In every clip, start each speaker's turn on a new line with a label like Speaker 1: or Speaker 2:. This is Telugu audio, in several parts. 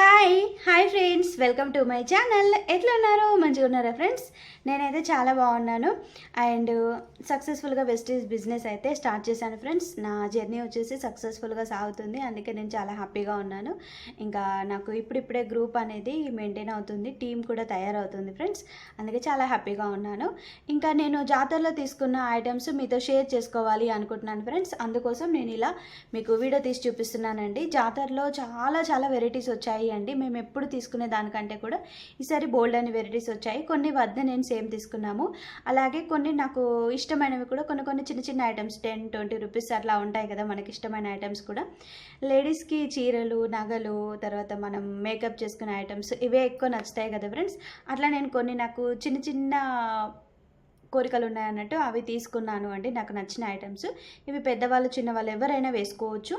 Speaker 1: Hi hi friends welcome to my channel ఎట్లా ఉన్నారు? మంచిగా ఉన్నారా ఫ్రెండ్స్ నేనైతే చాలా బాగున్నాను. అండ్ సక్సెస్ఫుల్గా వెస్టీస్ బిజినెస్ అయితే స్టార్ట్ చేశాను ఫ్రెండ్స్ నా జర్నీ వచ్చేసి సక్సెస్ఫుల్గా సాగుతుంది. అందుకే నేను చాలా హ్యాపీగా ఉన్నాను. ఇంకా నాకు ఇప్పుడిప్పుడే గ్రూప్ అనేది మెయింటైన్ అవుతుంది. టీం కూడా తయారవుతుంది ఫ్రెండ్స్ అందుకే చాలా హ్యాపీగా ఉన్నాను. ఇంకా నేను జాతరలో తీసుకున్న ఐటమ్స్ మీతో షేర్ చేసుకోవాలి అనుకుంటున్నాను ఫ్రెండ్స్ అందుకోసం నేను ఇలా మీకు వీడియో తీసి చూపిస్తున్నానండి. జాతరలో చాలా చాలా వెరైటీస్ వచ్చాయి. అండి. మేము ఎప్పుడు తీసుకునే దానికంటే కూడా ఈసారి బోల్డ్ అని వెరైటీస్ వచ్చాయి. కొన్ని వద్ద నేను సేమ్ తీసుకున్నాము. అలాగే కొన్ని నాకు ఇష్టమైనవి కూడా కొన్ని కొన్ని చిన్న చిన్న ఐటమ్స్ టెన్ ట్వంటీ రూపీస్ అట్లా ఉంటాయి కదా మనకి ఇష్టమైన ఐటమ్స్ కూడా. లేడీస్కి చీరలు నగలు తర్వాత మనం మేకప్ చేసుకునే ఐటమ్స్ ఇవే ఎక్కువ నచ్చుతాయి కదా ఫ్రెండ్స్. అట్లా నేను కొన్ని నాకు చిన్న చిన్న కోరికలు ఉన్నాయన్నట్టు అవి తీసుకున్నాను అండి. నాకు నచ్చిన ఐటమ్స్. ఇవి పెద్దవాళ్ళు చిన్నవాళ్ళు ఎవరైనా వేసుకోవచ్చు.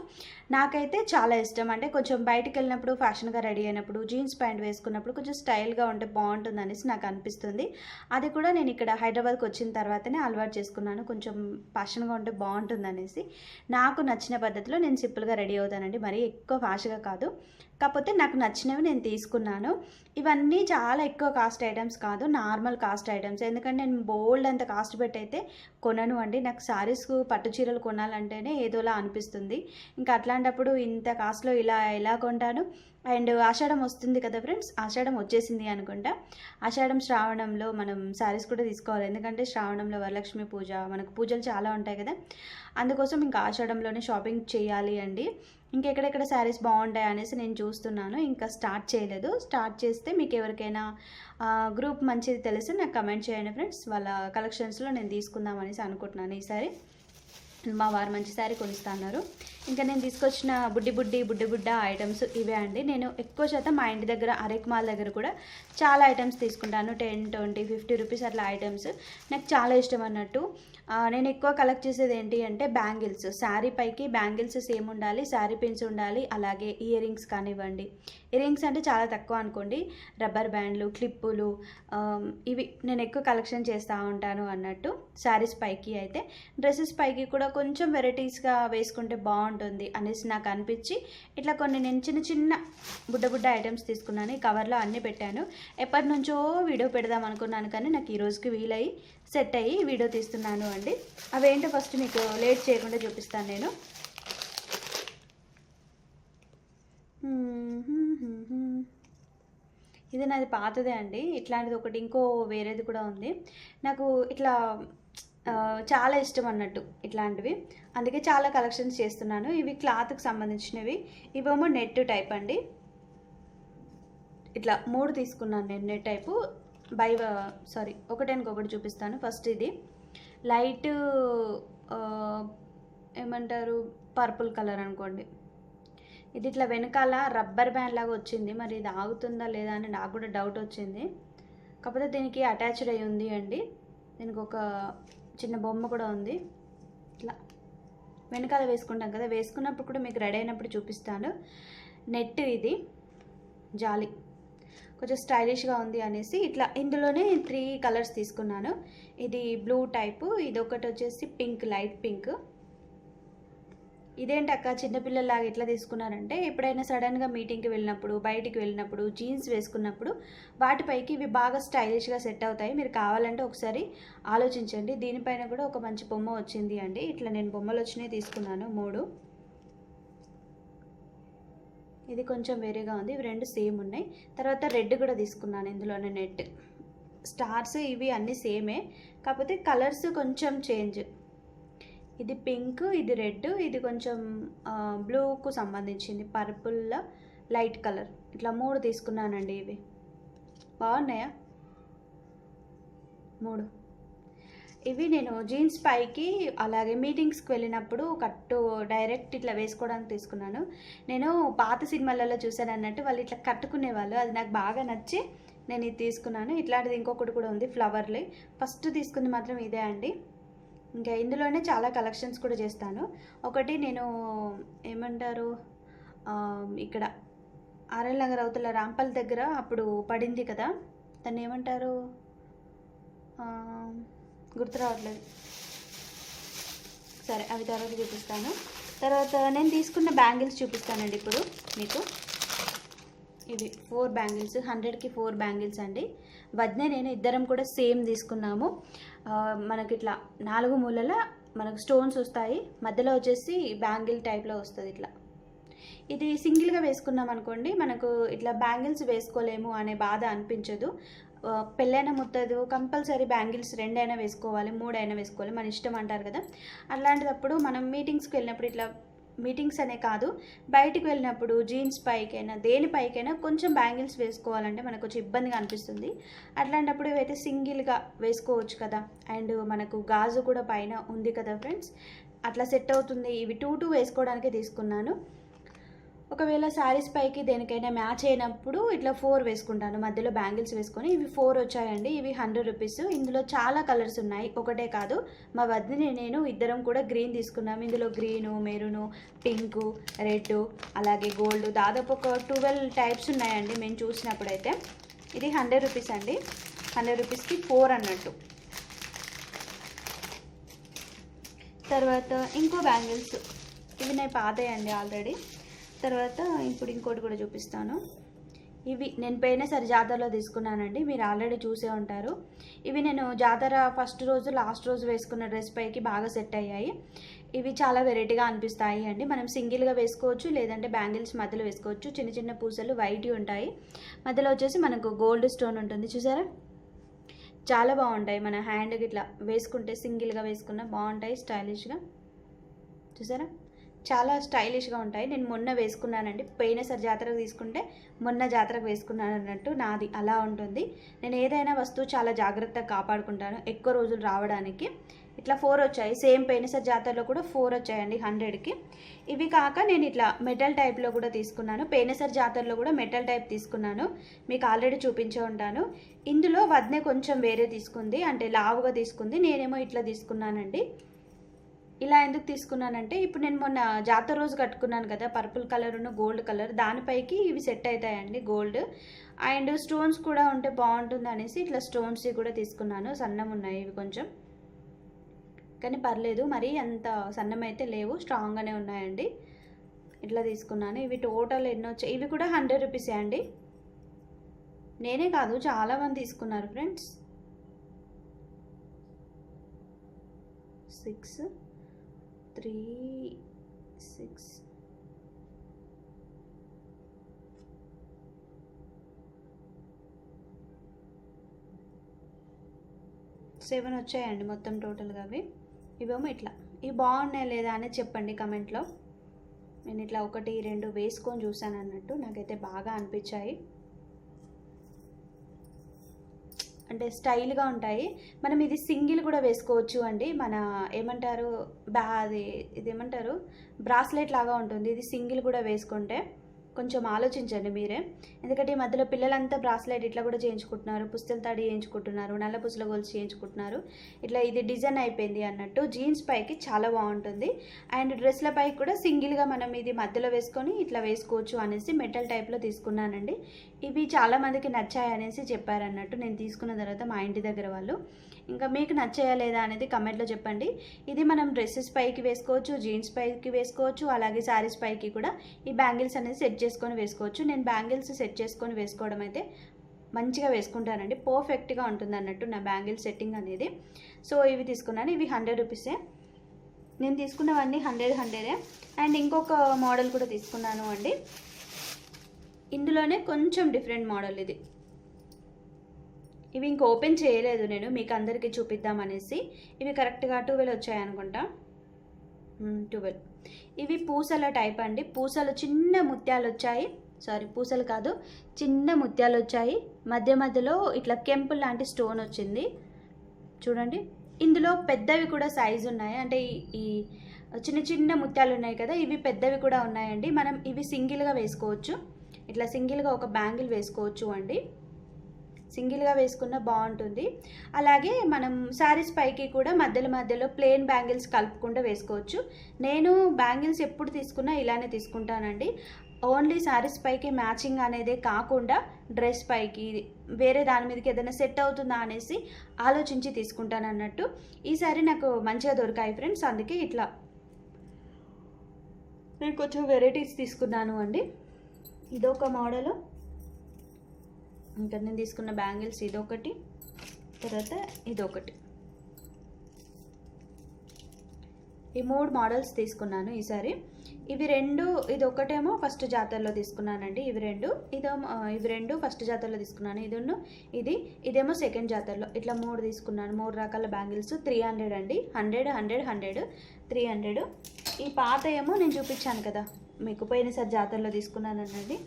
Speaker 1: నాకైతే చాలా ఇష్టం అంటే కొంచెం బయటికి వెళ్ళినప్పుడు ఫ్యాషన్గా రెడీ అయినప్పుడు జీన్స్ ప్యాంట్ వేసుకున్నప్పుడు కొంచెం స్టైల్గా ఉంటే బాగుంటుంది అనేసి నాకు అనిపిస్తుంది. అది కూడా నేను ఇక్కడ హైదరాబాద్కి వచ్చిన తర్వాతనే అలవాటు చేసుకున్నాను. కొంచెం ఫ్యాషన్గా ఉంటే బాగుంటుంది అనేసి నాకు నచ్చిన పద్ధతిలో నేను సింపుల్గా రెడీ అవుతానండి. మరీ ఎక్కువ ఫ్యాషన్గా కాదు. కాకపోతే నాకు నచ్చినవి నేను తీసుకున్నాను. ఇవన్నీ చాలా ఎక్కువ కాస్ట్ ఐటమ్స్ కాదు నార్మల్ కాస్ట్ ఐటమ్స్ ఎందుకంటే నేను బోల్డ్ అంత కాస్ట్ పెట్టి అయితే కొనను అండి. నాకు శారీస్ పట్టు చీరలు కొనాలంటేనే ఏదోలా అనిపిస్తుంది. ఇంకా అట్లాంటప్పుడు ఇంత కాస్ట్లో ఇలా ఎలా కొంటాను. అండ్ ఆషాఢం వస్తుంది కదా ఫ్రెండ్స్ ఆషాఢం వచ్చేసింది అనుకుంటా. ఆషాఢం శ్రావణంలో మనం శారీస్ కూడా తీసుకోవాలి. ఎందుకంటే శ్రావణంలో వరలక్ష్మి పూజ మనకు పూజలు చాలా ఉంటాయి కదా. అందుకోసం ఇంకా ఆషాఢంలోనే షాపింగ్ చేయాలి అండి. ఇంకెక్కడెక్కడ శారీస్ బాగుంటాయి అనేసి నేను చూస్తున్నాను. ఇంకా స్టార్ట్ చేయలేదు. స్టార్ట్ చేస్తే మీకు ఎవరికైనా గ్రూప్ మంచిది తెలిసి నాకు కమెంట్ చేయండి ఫ్రెండ్స్. వాళ్ళ కలెక్షన్స్లో నేను తీసుకుందాం అనేసి అనుకుంటున్నాను ఈసారి. మా వారు మంచి శారీ కొనిస్తున్నారు. ఇంకా నేను తీసుకొచ్చిన బుడ్డి బుడ్డి బుడ్డి బుడ్డ ఐటమ్స్ ఇవే అండి. నేను ఎక్కువ శాతం మా ఇంటి దగ్గర అరేక్ మాల్ దగ్గర కూడా చాలా ఐటమ్స్ తీసుకుంటాను. టెన్ ట్వంటీ ఫిఫ్టీ రూపీస్ అట్లా ఐటమ్స్. నాకు చాలా ఇష్టం అన్నట్టు. నేను ఎక్కువ కలెక్ట్ చేసేది ఏంటి అంటే బ్యాంగిల్స్. శారీ పైకి బ్యాంగిల్స్ సేమ్ ఉండాలి శారీ పిన్స్ ఉండాలి అలాగే ఇయర్ రింగ్స్ కానివ్వండి. ఇయర్ రింగ్స్ అంటే చాలా తక్కువ అనుకోండి. రబ్బర్ బ్యాండ్లు క్లిప్పులు ఇవి నేను ఎక్కువ కలెక్షన్ చేస్తూ ఉంటాను అన్నట్టు. శారీస్ పైకి అయితే డ్రెస్సెస్ పైకి కూడా కొంచెం వెరైటీస్గా వేసుకుంటే బాగుంటుంది అనేసి నాకు అనిపించి ఇట్లా కొన్ని నేను చిన్న చిన్న బుడ్డ బుడ్డ ఐటమ్స్ తీసుకున్నాను. ఈ కవర్లో అన్నీ పెట్టాను. ఎప్పటి నుంచో వీడియో పెడదాం అనుకున్నాను కానీ నాకు ఈ రోజుకి వీలయ్యి సెట్ అయ్యి వీడియో తీస్తున్నాను అండి. అవేంటో ఫస్ట్ మీకు లేట్ చేయకుండా చూపిస్తాను నేను. ఇది నాది పాతదే అండి. ఇట్లాంటిది ఒకటి ఇంకో వేరేది కూడా ఉంది. నాకు ఇట్లా చాలా ఇష్టం అన్నట్టు ఇట్లాంటివి. అందుకే చాలా కలెక్షన్స్ చేస్తున్నాను. ఇవి క్లాత్కి సంబంధించినవి. ఇవేమో నెట్ టైప్ అండి. ఇట్లా మూడు తీసుకున్నాను నేను నెట్ టైపు. బై సారీ ఒకటానికి ఒకటి చూపిస్తాను. ఫస్ట్ ఇది. లైట్ ఏమంటారు పర్పుల్ కలర్ అనుకోండి. ఇది ఇట్లా వెనకాల రబ్బర్ బ్యాండ్ లాగా వచ్చింది. మరి ఇది ఆగుతుందా లేదా అని నాకు కూడా డౌట్ వచ్చింది. కాకపోతే దీనికి అటాచ్డ్ అయి ఉంది అండి. దీనికి ఒక చిన్న బొమ్మ కూడా ఉంది. ఇట్లా. వెనకాల వేసుకుంటాం కదా. వేసుకున్నప్పుడు కూడా మీకు రెడీ అయినప్పుడు చూపిస్తాను. నెట్ ఇది. జాలి. కొంచెం స్టైలిష్గా ఉంది అనేసి ఇట్లా ఇందులోనే త్రీ కలర్స్ తీసుకున్నాను. ఇది బ్లూ టైపు ఇది ఒకటి వచ్చేసి పింక్ లైట్ పింక్ ఇదేంటి అక్క? చిన్నపిల్లలాగా ఎట్లా తీసుకున్నారంటే ఎప్పుడైనా సడన్గా మీటింగ్కి వెళ్ళినప్పుడు బయటికి వెళ్ళినప్పుడు జీన్స్ వేసుకున్నప్పుడు వాటిపైకి ఇవి బాగా స్టైలిష్గా సెట్ అవుతాయి. మీరు కావాలంటే ఒకసారి ఆలోచించండి. దీనిపైన కూడా ఒక మంచి బొమ్మ వచ్చింది అండి. ఇట్లా నేను బొమ్మలు వచ్చినాయి తీసుకున్నాను మూడు. ఇది కొంచెం వేరేగా ఉంది. ఇవి రెండు సేమ్ ఉన్నాయి. తర్వాత రెడ్ కూడా తీసుకున్నాను ఇందులోనే నెట్. స్టార్స్ ఇవి అన్నీ సేమే. కాకపోతే కలర్స్ కొంచెం చేంజ్. ఇది పింక్ ఇది రెడ్ ఇది కొంచెం బ్లూకు సంబంధించింది. Purple light colour. ఇట్లా మూడు తీసుకున్నానండి ఇవి. బాగున్నాయా? మూడు. ఇవి నేను జీన్స్ పైకి అలాగే మీటింగ్స్కి వెళ్ళినప్పుడు కట్టు డైరెక్ట్ ఇట్లా వేసుకోవడానికి తీసుకున్నాను. నేను పాత సినిమాలలో చూశాను అన్నట్టు వాళ్ళు ఇట్లా కట్టుకునేవాళ్ళు. అది నాకు బాగా నచ్చి నేను ఇది తీసుకున్నాను. ఇట్లాంటిది ఇంకొకటి కూడా ఉంది ఫ్లవర్లే ఫస్ట్ తీసుకుంది మాత్రం ఇదే అండి. ఇంకా ఇందులోనే చాలా కలెక్షన్స్ కూడా చేస్తాను. ఒకటి నేను ఏమంటారు? ఇక్కడ ఆర్ఎల్ నగర్ అవతల రాంపల్ దగ్గర అప్పుడు పడింది కదా. దాన్ని ఏమంటారు? గుర్తు రావట్లేదు. సరే అవి తర్వాత చూపిస్తాను. తర్వాత నేను తీసుకున్న బ్యాంగిల్స్ చూపిస్తానండి ఇప్పుడు మీకు. ఇవి ఫోర్ బ్యాంగిల్స్ హండ్రెడ్కి ఫోర్ బ్యాంగిల్స్ అండి. వద్నే నేను ఇద్దరం కూడా సేమ్ తీసుకున్నాము. మనకి ఇట్లా నాలుగు మూలల మనకు స్టోన్స్ వస్తాయి. మధ్యలో వచ్చేసి బ్యాంగిల్ టైప్లో వస్తుంది ఇట్లా. ఇది సింగిల్గా వేసుకున్నాం అనుకోండి మనకు ఇట్లా బ్యాంగిల్స్ వేసుకోలేము అనే బాధ అనిపించదు. పెళ్ళైన ముత్తదు కంపల్సరీ బ్యాంగిల్స్ రెండైనా వేసుకోవాలి మూడైనా వేసుకోవాలి మన ఇష్టం అంటారు కదా. అట్లాంటిదప్పుడు మనం మీటింగ్స్కి వెళ్ళినప్పుడు ఇట్లా మీటింగ్స్ అనే కాదు బయటికి వెళ్ళినప్పుడు జీన్స్ పైకైనా దేని పైకైనా కొంచెం బ్యాంగిల్స్ వేసుకోవాలంటే మనకు కొంచెం ఇబ్బందిగా అనిపిస్తుంది. అట్లాంటప్పుడు ఇవైతే సింగిల్గా వేసుకోవచ్చు కదా అండ్ మనకు గాజు కూడా పైన ఉంది కదా ఫ్రెండ్స్ అట్లా సెట్ అవుతుంది. ఇవి టూ టూ వేసుకోవడానికి తీసుకున్నాను. ఒకవేళ శారీస్ పైకి దేనికైనా మ్యాచ్ అయినప్పుడు ఇట్లా ఫోర్ వేసుకుంటాను. మధ్యలో బ్యాంగిల్స్ వేసుకొని ఇవి ఫోర్ వచ్చాయండి. ఇవి హండ్రెడ్ రూపీస్. ఇందులో చాలా కలర్స్ ఉన్నాయి. ఒకటే కాదు మా వద్దని నేను ఇద్దరం కూడా గ్రీన్ తీసుకున్నాము ఇందులో గ్రీను మెరూను పింకు రెడ్ అలాగే గోల్డ్. దాదాపు ఒక ట్వెల్వ్ టైప్స్ ఉన్నాయండి మేము చూసినప్పుడైతే. ఇది హండ్రెడ్ రూపీస్ అండి. హండ్రెడ్ రూపీస్కి ఫోర్ అన్నట్టు. తర్వాత ఇంకో బ్యాంగిల్స్. ఇవి నేను పాతాయండి ఆల్రెడీ. తర్వాత ఇప్పుడు ఇంకోటి కూడా చూపిస్తాను. ఇవి నేను పోయిన సరే జాతరలో తీసుకున్నానండి. మీరు ఆల్రెడీ చూసే ఉంటారు. ఇవి నేను జాతర ఫస్ట్ రోజు లాస్ట్ రోజు వేసుకున్న డ్రెస్ పైకి బాగా సెట్ అయ్యాయి. ఇవి చాలా వెరైటీగా అనిపిస్తాయి అండి. మనం సింగిల్గా వేసుకోవచ్చు లేదంటే బ్యాంగిల్స్ మధ్యలో వేసుకోవచ్చు. చిన్న చిన్న పూసలు వైట్ ఉంటాయి. మధ్యలో వచ్చేసి మనకు గోల్డ్ స్టోన్ ఉంటుంది. చూసారా? చాలా బాగుంటాయి. మన హ్యాండ్కి ఇట్లా వేసుకుంటే సింగిల్గా వేసుకున్న బాగుంటాయి స్టైలిష్గా. చూసారా? చాలా స్టైలిష్గా ఉంటాయి. నేను మొన్న వేసుకున్నానండి. పోయినసారి జాతరకు తీసుకుంటే మొన్న జాతరకు వేసుకున్నాను అన్నట్టు నాది అలా ఉంటుంది. నేను ఏదైనా వస్తువు చాలా జాగ్రత్తగా కాపాడుకుంటాను. ఎక్కువ రోజులు రావడానికి ఇట్లా ఫోర్ వచ్చాయి. సేమ్ పోయినసారి జాతరలో కూడా ఫోర్ వచ్చాయండి హండ్రెడ్కి. ఇవి కాక నేను ఇట్లా మెటల్ టైప్లో కూడా తీసుకున్నాను. పోయినసారి జాతరలో కూడా మెటల్ టైప్ తీసుకున్నాను. మీకు ఆల్రెడీ చూపించే ఉంటాను. ఇందులో వద్నే కొంచెం వేరే తీసుకుంది. అంటే లావుగా తీసుకుంది. నేనేమో ఇట్లా తీసుకున్నానండి. ఇలా ఎందుకు తీసుకున్నానంటే ఇప్పుడు నేను మొన్న జాతర రోజు కట్టుకున్నాను కదా పర్పుల్ కలర్ ఉన్న గోల్డ్ కలర్ దానిపైకి ఇవి సెట్ అవుతాయండి గోల్డ్. అండ్ స్టోన్స్ కూడా ఉంటే బాగుంటుంది అనేసి ఇట్లా స్టోన్స్ కూడా తీసుకున్నాను సన్నం ఉన్నాయి ఇవి కొంచెం. కానీ పర్లేదు మరి అంత సన్నం అయితే లేవు స్ట్రాంగ్గానే ఉన్నాయండి. ఇట్లా తీసుకున్నాను. ఇవి టోటల్ ఎన్నో వచ్చాయి ఇవి కూడా హండ్రెడ్ రూపీసే అండి. నేనే కాదు చాలామంది తీసుకున్నారు friends. Six. Three six. Seven వచ్చాయండి మొత్తం టోటల్గా అవి. ఇవేమో ఇట్లా. ఇవి బాగున్నాయి లేదా అనేది చెప్పండి కమెంట్లో. నేను ఇట్లా ఒకటి రెండు వేసుకొని చూసాను అన్నట్టు. నాకైతే బాగా అనిపించాయి. అంటే స్టైల్గా ఉంటాయి. మనం ఇది సింగిల్ కూడా వేసుకోవచ్చు అండి. మన ఏమంటారు బ్యా అది ఇది ఏమంటారు బ్రాస్లెట్ లాగా ఉంటుంది. ఇది సింగిల్ కూడా వేసుకుంటే. కొంచెం ఆలోచించండి మీరే. ఎందుకంటే ఈ మధ్యలో పిల్లలంతా బ్రాస్లెట్ ఇట్లా కూడా చేయించుకుంటున్నారు. పుస్తల తాడి చేయించుకుంటున్నారు. నల్ల పుసల గొలుసు చేయించుకుంటున్నారు. ఇట్లా ఇది డిజైన్ అయిపోయింది అన్నట్టు జీన్స్ పైకి చాలా బాగుంటుంది. అండ్ డ్రెస్ల పైకి కూడా సింగిల్గా మనం ఇది మధ్యలో వేసుకొని ఇట్లా వేసుకోవచ్చు అనేసి మెటల్ టైప్లో తీసుకున్నానండి. ఇవి చాలామందికి నచ్చాయి అనేసి చెప్పారన్నట్టు నేను తీసుకున్న తర్వాత మా ఇంటి దగ్గర వాళ్ళు. ఇంకా మీకు నచ్చాయా లేదా అనేది కమెంట్లో చెప్పండి. ఇది మనం డ్రెస్సెస్ పైకి వేసుకోవచ్చు జీన్స్ పైకి వేసుకోవచ్చు అలాగే శారీస్ పైకి కూడా ఈ బ్యాంగిల్స్ అనేది సెట్ చేసుకొని వేసుకోవచ్చు. నేను బ్యాంగిల్స్ సెట్ చేసుకొని వేసుకోవడం అయితే మంచిగా వేసుకుంటానండి. పర్ఫెక్ట్గా ఉంటుంది అన్నట్టు నా బ్యాంగిల్ సెట్టింగ్ అనేది. సో ఇవి తీసుకున్నాను. ఇవి హండ్రెడ్ రూపీసే నేను తీసుకున్నవన్నీ హండ్రెడ్ హండ్రెడే అండ్ ఇంకొక మోడల్ కూడా తీసుకున్నాను అండి. ఇందులోనే కొంచెం డిఫరెంట్ మోడల్ ఇది. ఇవి ఇంక ఓపెన్ చేయలేదు నేను మీకు అందరికీ చూపిద్దాం అనేసి. ఇవి కరెక్ట్గా ట్వెల్వ్ వచ్చాయి అనుకుంటా. ట్వెల్వ్. ఇవి పూసల టైప్ అండి. పూసలు చిన్న ముత్యాలు వచ్చాయి. సారీ పూసలు కాదు చిన్న ముత్యాలు వచ్చాయి. మధ్య మధ్యలో ఇట్లా కెంపు లాంటి స్టోన్ వచ్చింది. చూడండి. ఇందులో పెద్దవి కూడా సైజు ఉన్నాయి. అంటే ఈ చిన్న చిన్న ముత్యాలు ఉన్నాయి కదా ఇవి పెద్దవి కూడా ఉన్నాయండి. మనం ఇవి సింగిల్గా వేసుకోవచ్చు. ఇట్లా సింగిల్గా ఒక బ్యాంగిల్ వేసుకోవచ్చు అండి. సింగిల్గా వేసుకున్న బాగుంటుంది. అలాగే మనం శారీస్ పైకి కూడా మధ్యలో మధ్యలో ప్లెయిన్ బ్యాంగిల్స్ కలుపుకుండా వేసుకోవచ్చు. నేను బ్యాంగిల్స్ ఎప్పుడు తీసుకున్నా ఇలానే తీసుకుంటానండి. ఓన్లీ శారీస్ పైకి మ్యాచింగ్ అనేది కాకుండా డ్రెస్ పైకి వేరే దాని మీదకి ఏదైనా సెట్ అవుతుందా అనేసి ఆలోచించి తీసుకుంటాను అన్నట్టు. ఈసారి నాకు మంచిగా దొరికాయి ఫ్రెండ్స్ అందుకే ఇట్లా. నేను కొంచెం వెరైటీస్ తీసుకున్నాను అండి. ఇదొక మోడలు. ఇంకా నేను తీసుకున్న బ్యాంగిల్స్ ఇదొకటి తర్వాత ఇదొకటి. ఈ మూడు మోడల్స్ తీసుకున్నాను ఈసారి. ఇవి రెండు ఇది ఒకటేమో ఫస్ట్ జాతరలో తీసుకున్నానండి. ఇవి రెండు ఇదేమో ఇవి రెండు ఫస్ట్ జాతరలో తీసుకున్నాను. ఇది ఇది ఇదేమో సెకండ్ జాతరలో. ఇట్లా మూడు తీసుకున్నాను. మూడు రకాల బ్యాంగిల్స్ త్రీ హండ్రెడ్ అండి. Hundred hundred hundred three hundred. ఈ పాత ఏమో నేను చూపించాను కదా. మీకు పోయినసారి జాతరలో తీసుకున్నానండి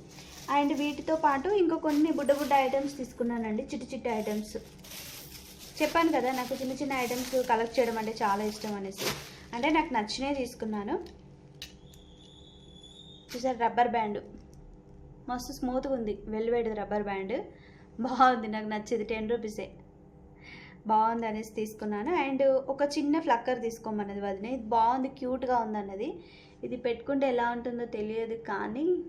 Speaker 1: అండ్ వీటితో పాటు ఇంకో కొన్ని బుడ్డ బుడ్డ ఐటమ్స్ తీసుకున్నానండి. చిట్టి చిట్టి ఐటమ్స్. చెప్పాను కదా నాకు చిన్న చిన్న ఐటమ్స్ కలెక్ట్ చేయడం అంటే చాలా ఇష్టం అనేసి. అంటే నాకు నచ్చినవి తీసుకున్నాను. చూసారు రబ్బర్ బ్యాండ్. మస్తు స్మూత్గా ఉంది. Velvet rubber band. బాగుంది నాకు నచ్చేది. టెన్ రూపీసే. బాగుంది అనేసి తీసుకున్నాను. అండ్ ఒక చిన్న ఫ్లక్కర్ తీసుకోమన్నది వదిన. ఇది బాగుంది క్యూట్గా ఉంది అన్నది ఇది పెట్టుకుంటే ఎలా ఉంటుందో తెలియదు కానీ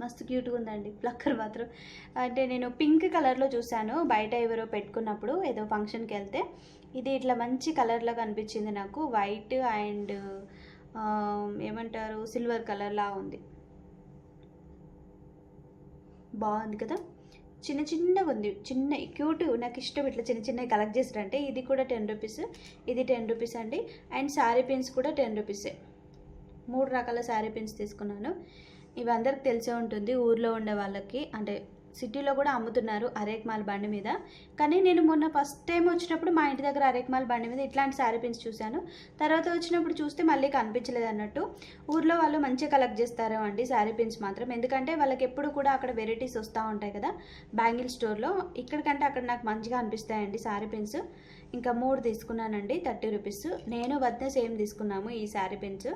Speaker 1: మస్తు క్యూట్గా ఉందండి ప్లక్కర్ మాత్రం. అంటే నేను పింక్ కలర్లో చూశాను. బయట ఎవరో పెట్టుకున్నప్పుడు ఏదో ఫంక్షన్కి వెళ్తే ఇది ఇట్లా మంచి కలర్లో కనిపించింది నాకు. వైట్ అండ్ ఏమంటారు? సిల్వర్ కలర్లా ఉంది. బాగుంది కదా? చిన్న చిన్నగా ఉంది చిన్న క్యూట్ నాకు ఇష్టం ఇట్లా చిన్న చిన్నవి కలెక్ట్ చేసారంటే ఇది కూడా టెన్ రూపీస్. ఇది టెన్ రూపీస్ అండి. అండ్ శారీ పిన్స్ కూడా టెన్ రూపీసే. మూడు రకాల శారీ పిన్స్ తీసుకున్నాను. ఇవి అందరికి తెలిసే ఉంటుంది ఊర్లో ఉండే వాళ్ళకి. అంటే సిటీలో కూడా అమ్ముతున్నారు అరేక్మాల్ బండి మీద. కానీ నేను మొన్న ఫస్ట్ టైం వచ్చినప్పుడు మా ఇంటి దగ్గర అరేక్మాల్ బండి మీద ఇట్లాంటి శారీ పిన్స్ చూశాను. తర్వాత వచ్చినప్పుడు చూస్తే మళ్ళీ కనిపించలేదు అన్నట్టు. ఊర్లో వాళ్ళు మంచిగా కలెక్ట్ చేస్తారు అండి శారీ పిన్స్ మాత్రం. ఎందుకంటే వాళ్ళకి ఎప్పుడు కూడా అక్కడ వెరైటీస్ వస్తూ ఉంటాయి కదా. బ్యాంగిల్ స్టోర్లో ఇక్కడికంటే అక్కడ నాకు మంచిగా అనిపిస్తాయండి శారీ పిన్స్ ఇంకా మూడు తీసుకున్నానండి థర్టీ రూపీస్. నేను వద్ద సేమ్ తీసుకున్నాము ఈ శారీ పిన్స్.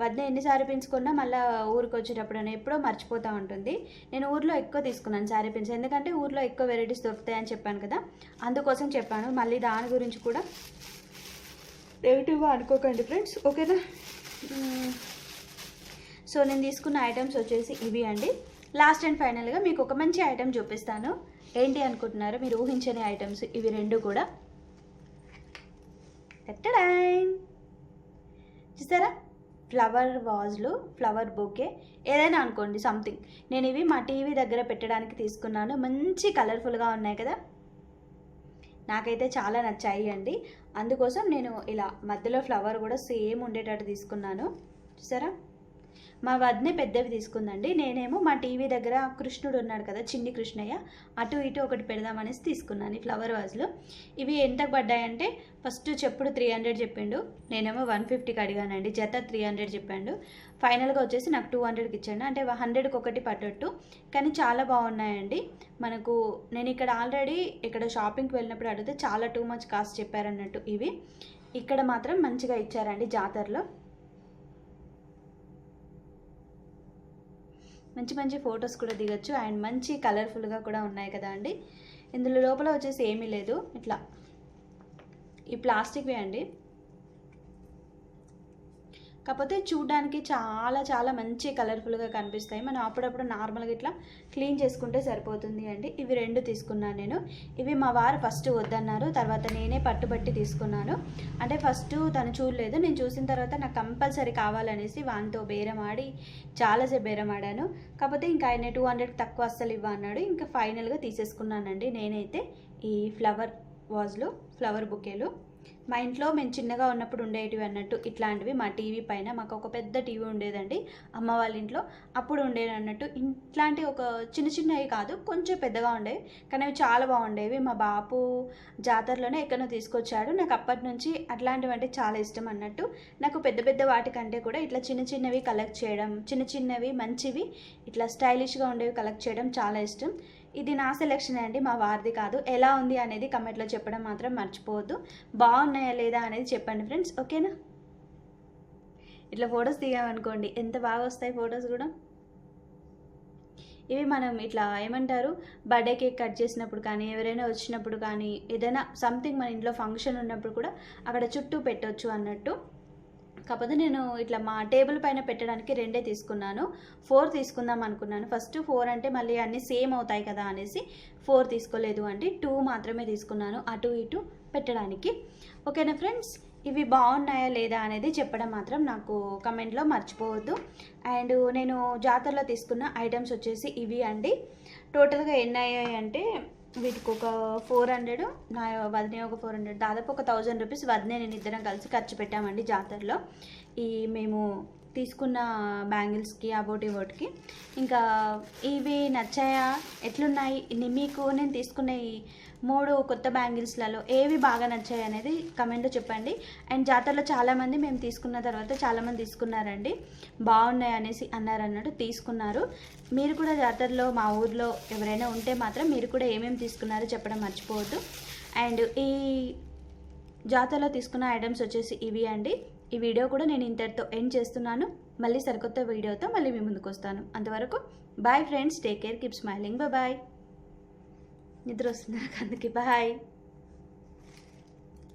Speaker 1: వద్ద ఎన్ని శారీ పిన్స్ కొన్నా మళ్ళీ ఊరికి వచ్చేటప్పుడు ఎప్పుడో మర్చిపోతూ ఉంటుంది. నేను ఊర్లో ఎక్కువ తీసుకున్నాను శారీ పిన్స్. ఎందుకంటే ఊర్లో ఎక్కువ వెరైటీస్ దొరుకుతాయని చెప్పాను కదా అందుకోసం చెప్పాను. మళ్ళీ దాని గురించి కూడా నెగిటివ్గా అనుకోకండి ఫ్రెండ్స్ ఓకేనా. సో నేను తీసుకున్న ఐటమ్స్ వచ్చేసి ఇవి అండి. లాస్ట్ అండ్ ఫైనల్గా మీకు ఒక మంచి ఐటమ్ చూపిస్తాను. ఏంటి అనుకుంటున్నారు మీరు ఊహించని ఐటమ్స్ ఇవి రెండు కూడా. టట్టడాయ్. చూసారా? ఫ్లవర్ వాజ్లు ఫ్లవర్ బొకే ఏదైనా అనుకోండి సంథింగ్ నేను ఇవి మా టీవీ దగ్గర పెట్టడానికి తీసుకున్నాను. మంచి కలర్ఫుల్గా ఉన్నాయి కదా? నాకైతే చాలా నచ్చాయి అండి. అందుకోసం నేను ఇలా మధ్యలో ఫ్లవర్ కూడా సేమ్ ఉండేటట్టు తీసుకున్నాను. చూసారా? మా వదినే పెద్దవి తీసుకుందండి. నేనేమో మా టీవీ దగ్గర కృష్ణుడు ఉన్నాడు కదా చిన్ని కృష్ణయ్య అటు ఇటు ఒకటి పెడదామనేసి తీసుకున్నాను ఈ ఫ్లవర్ వాజ్లో ఇవి ఎంతకు పడ్డాయంటే ఫస్ట్ చెప్పుడు త్రీ హండ్రెడ్ చెప్పిండు. నేనేమో వన్ ఫిఫ్టీకి అడిగానండి. జత త్రీ హండ్రెడ్ చెప్పాడు. ఫైనల్గా వచ్చేసి నాకు టూ హండ్రెడ్కి ఇచ్చాడు. అంటే హండ్రెడ్కి ఒకటి పట్టట్టు కానీ చాలా బాగున్నాయండి. మనకు నేను ఇక్కడ ఆల్రెడీ ఇక్కడ షాపింగ్కి వెళ్ళినప్పుడు అడిగితే చాలా టూ మచ్ కాస్ట్ చెప్పారన్నట్టు ఇవి. ఇక్కడ మాత్రం మంచిగా ఇచ్చారండి జాతరలో. మంచి మంచి ఫొటోస్ కూడా దిగచ్చు. అండ్ మంచి కలర్ఫుల్గా కూడా ఉన్నాయి కదా అండి. ఇందులో లోపల వచ్చేసి ఏమీ లేదు. ఇట్లా. ఈ ప్లాస్టిక్వి అండి. కాకపోతే చూడడానికి చాలా చాలా మంచి కలర్ఫుల్గా కనిపిస్తాయి. మనం అప్పుడప్పుడు నార్మల్గా ఇట్లా క్లీన్ చేసుకుంటే సరిపోతుంది అండి. ఇవి రెండు తీసుకున్నాను నేను. ఇవి మా వారు ఫస్ట్ వద్దన్నారు. తర్వాత నేనే పట్టుబట్టి తీసుకున్నాను. అంటే ఫస్ట్ తను చూడలేదు. నేను చూసిన తర్వాత నాకు కంపల్సరీ కావాలనేసి వానితో బేరం ఆడి చాలాసేపు బేరం ఆడాను. కాకపోతే ఇంకా ఆయన టూ హండ్రెడ్ తక్కువ అస్సలు ఇవ్వ అన్నాడు. ఇంకా ఫైనల్గా తీసేసుకున్నానండి నేనైతే ఈ ఫ్లవర్ వాజ్లు ఫ్లవర్ బుకేలు. మా ఇంట్లో మేము చిన్నగా ఉన్నప్పుడు ఉండేటివి అన్నట్టు ఇట్లాంటివి మా టీవీ పైన మాకు ఒక పెద్ద టీవీ ఉండేదండి. అమ్మ వాళ్ళ ఇంట్లో అప్పుడు ఉండేది అన్నట్టు. ఇట్లాంటి ఒక చిన్న చిన్నవి కాదు కొంచెం పెద్దగా ఉండేవి. కానీ అవి చాలా బాగుండేవి. మా బాపు జాతరలోనే ఎక్కడో తీసుకొచ్చాడు. నాకు అప్పటి నుంచి అట్లాంటివి అంటే చాలా ఇష్టం అన్నట్టు. నాకు పెద్ద పెద్ద వాటికంటే కూడా ఇట్లా చిన్న చిన్నవి కలెక్ట్ చేయడం చిన్న చిన్నవి మంచివి ఇట్లా స్టైలిష్గా ఉండేవి కలెక్ట్ చేయడం చాలా ఇష్టం. ఇది నా సెలెక్షన్ అండి మా వారిది కాదు. ఎలా ఉంది అనేది కమెంట్లో చెప్పడం మాత్రం మర్చిపోవద్దు. బాగున్నాయా లేదా అనేది చెప్పండి ఫ్రెండ్స్ ఓకేనా ఇట్లా ఫొటోస్ దిగామనుకోండి ఎంత బాగా వస్తాయి ఫొటోస్ కూడా? ఇవి మనం ఇట్లా ఏమంటారు బర్త్డే కేక్ కట్ చేసినప్పుడు కానీ ఎవరైనా వచ్చినప్పుడు కానీ ఏదైనా సంథింగ్ మన ఇంట్లో ఫంక్షన్ ఉన్నప్పుడు కూడా అక్కడ చుట్టూ పెట్టొచ్చు అన్నట్టు. కాకపోతే నేను ఇట్లా మా టేబుల్ పైన పెట్టడానికి రెండే తీసుకున్నాను. ఫోర్ తీసుకుందాం అనుకున్నాను. ఫస్ట్ ఫోర్ అంటే మళ్ళీ అన్నీ సేమ్ అవుతాయి కదా అనేసి ఫోర్ తీసుకోలేదు అంటే టూ మాత్రమే తీసుకున్నాను అటు ఇటు పెట్టడానికి. ఓకేనా ఫ్రెండ్స్? ఇవి బాగున్నాయా లేదా అనేది చెప్పడం మాత్రం నాకు కమెంట్లో మర్చిపోవద్దు. అండ్ నేను జాతరలో తీసుకున్న ఐటమ్స్ వచ్చేసి ఇవి అండి. టోటల్గా ఎన్ని అయ్యాయి అంటే వీటికి ఒక ఫోర్ హండ్రెడ్ నా వదినే ఒక ఫోర్ హండ్రెడ్. దాదాపు ఒక థౌజండ్ రూపీస్ వదినే నేను ఇద్దరం కలిసి ఖర్చు పెట్టామండి జాతరలో. ఈ మేము తీసుకున్న బ్యాంగిల్స్కి అబౌట్ ఇవోట్కి ఇంకా ఇవి నచ్చాయా? ఎట్లున్నాయి? మీకు నేను తీసుకున్న ఈ మూడు కొత్త బ్యాంగిల్స్లలో ఏవి బాగా నచ్చాయి అనేది కమెంట్లో చెప్పండి. అండ్ జాతరలో చాలామంది మేము తీసుకున్న తర్వాత చాలామంది తీసుకున్నారండి. బాగున్నాయి అనేసి అన్నారు అన్నట్టు తీసుకున్నారు. మీరు కూడా జాతరలో మా ఊర్లో ఎవరైనా ఉంటే మాత్రం మీరు కూడా ఏమేమి తీసుకున్నారో చెప్పడం మర్చిపోవద్దు. అండ్ ఈ జాతరలో తీసుకున్న ఐటమ్స్ వచ్చేసి ఇవి అండి. ఈ వీడియో కూడా నేను ఇంతటితో ఎండ్ చేస్తున్నాను. మళ్ళీ సరికొత్త వీడియోతో మళ్ళీ మీ ముందుకు వస్తాను. అంతవరకు bye friends take care keep smiling bye నిద్ర వస్తుంది నాకు అందుకే బాయ్